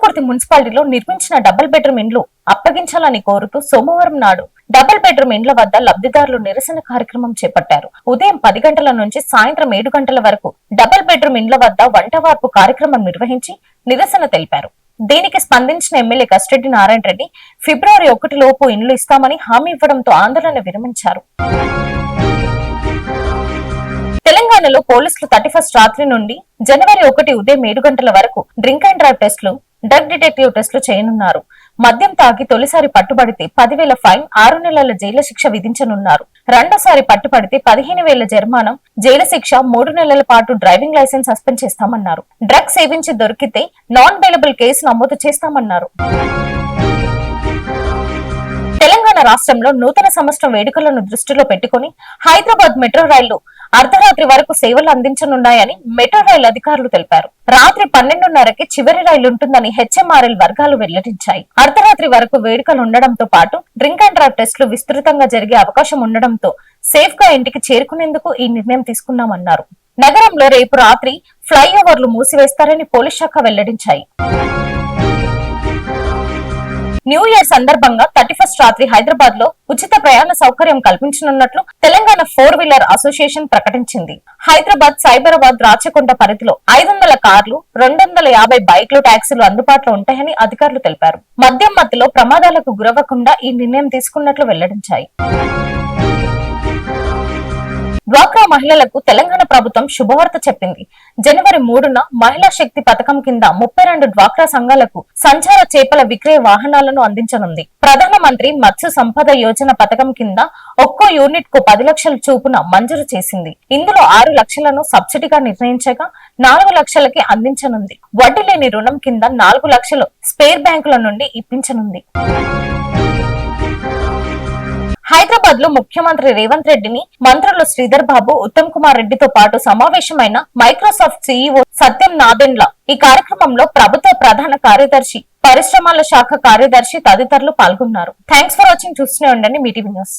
కల్వకుర్తి మున్సిపాలిటీలో నిర్మించిన double bedroom ఇండ్లు అప్పగించాలని కోరుతూ సోమవారం నాడు డబుల్ బెడ్రూమ్ ఇండ్ల వద్ద లబ్ధిదారులు నిరసన కార్యక్రమం చేపట్టారు. ఉదయం పది గంటల నుంచి సాయంత్రం ఏడు గంటల వరకు డబుల్ బెడ్రూమ్ ఇండ్ల వద్ద వంట వార్పు కార్యక్రమం నిర్వహించి నిరసన తెలిపారు. దీనికి స్పందించిన ఎమ్మెల్యే కస్టడి నారాయణ రెడ్డి ఫిబ్రవరి ఒకటి లోపు ఇండ్లు ఇస్తామని హామీ ఇవ్వడంతో ఆందోళన విరమించారు. తెలంగాణలో పోలీసులు థర్టీ ఫస్ట్ రాత్రి నుండి జనవరి ఒకటి ఉదయం ఏడు గంటల వరకు డ్రింక్ అండ్ డ్రైవ్ టెస్టులు డ్రగ్ డిటెక్టివ్ టెస్టులు చేయనున్నారు. మద్యం తాగి తొలిసారి పట్టుబడితే పదివేల ఫైన్ ఆరు నెలల జైలు శిక్ష విధించనున్నారు. రెండోసారి పట్టుబడితే పదిహేను వేల జరిమానం జైలు శిక్ష మూడు నెలల పాటు డ్రైవింగ్ లైసెన్స్ సస్పెండ్ చేస్తామన్నారు. డ్రగ్ సేవించి దొరికితే నాన్ బెయిలబుల్ కేసు నమోదు చేస్తామన్నారు. తెలంగాణ రాష్ట్రంలో నూతన సంవత్సరం వేడుకలను దృష్టిలో పెట్టుకుని హైదరాబాద్ మెట్రో రైళ్ళు అర్ధరాత్రి వరకు సేవలు అందించనున్నాయని మెట్రో రైలు అధికారులు తెలిపారు. రాత్రి పన్నెండున్నరకి చివరి రైలు ఉంటుందని హెచ్ఎంఆర్ఎల్ వర్గాలు వెల్లడించాయి. అర్ధరాత్రి వరకు వేడుకలు ఉండడంతో పాటు డ్రింక్ అండ్ డ్రైవ్ టెస్టులు విస్తృతంగా జరిగే అవకాశం ఉండడంతో సేఫ్గా ఇంటికి చేరుకునేందుకు ఈ నిర్ణయం తీసుకున్నామన్నారు. నగరంలో రేపు రాత్రి ఫ్లైఓవర్లు మూసివేస్తారని పోలీస్ శాఖ వెల్లడించాయి. న్యూ ఇయర్ సందర్భంగా థర్టీ ఫస్ట్ రాత్రి హైదరాబాద్లో ఉచిత ప్రయాణ సౌకర్యం కల్పించనున్నట్లు తెలంగాణ ఫోర్ వీలర్ అసోసియేషన్ ప్రకటించింది. హైదరాబాద్ సైబరాబాద్ రాచకొండ పరిధిలో ఐదు వందల కార్లు రెండు వందల యాభై బైక్లు ట్యాక్సీలు అందుబాటులో ఉంటాయని అధికారులు తెలిపారు. మద్యం మధ్యలో ప్రమాదాలకు గురవ్వకుండా ఈ నిర్ణయం తీసుకున్నట్లు వెల్లడించాయి. డ్వాక్రా మహిళలకు తెలంగాణ ప్రభుత్వం శుభవార్త చెప్పింది. జనవరి మూడున మహిళా శక్తి పథకం కింద ముప్పై రెండు డ్వాక్రా సంఘాలకు సంచార చేపల విక్రయ వాహనాలను అందించనుంది. ప్రధానమంత్రి మత్స్య సంపద యోజన పథకం కింద ఒక్కో యూనిట్కు పది లక్షల చూపున మంజూరు చేసింది. ఇందులో ఆరు లక్షలను సబ్సిడీగా నిర్ణయించగా నాలుగు లక్షలకి అందించనుంది. వడ్డీ లేని రుణం కింద నాలుగు లక్షలు స్పేర్ బ్యాంకుల నుండి ఇప్పించనుంది. హైదరాబాద్లో ముఖ్యమంత్రి రేవంత్ రెడ్డిని మంత్రులు శ్రీధర్ బాబు ఉత్తమ్ కుమార్ రెడ్డితో పాటు సమావేశమైన మైక్రోసాఫ్ట్ సీఈఓ సత్యం నాదెండ్ల ఈ కార్యక్రమంలో ప్రభుత్వ ప్రధాన కార్యదర్శి పరిశ్రమల శాఖ కార్యదర్శి తదితరులు పాల్గొన్నారు. థ్యాంక్స్ ఫర్ వాచింగ్ చూస్తూనే ఉండండి మీటీవీ న్యూస్.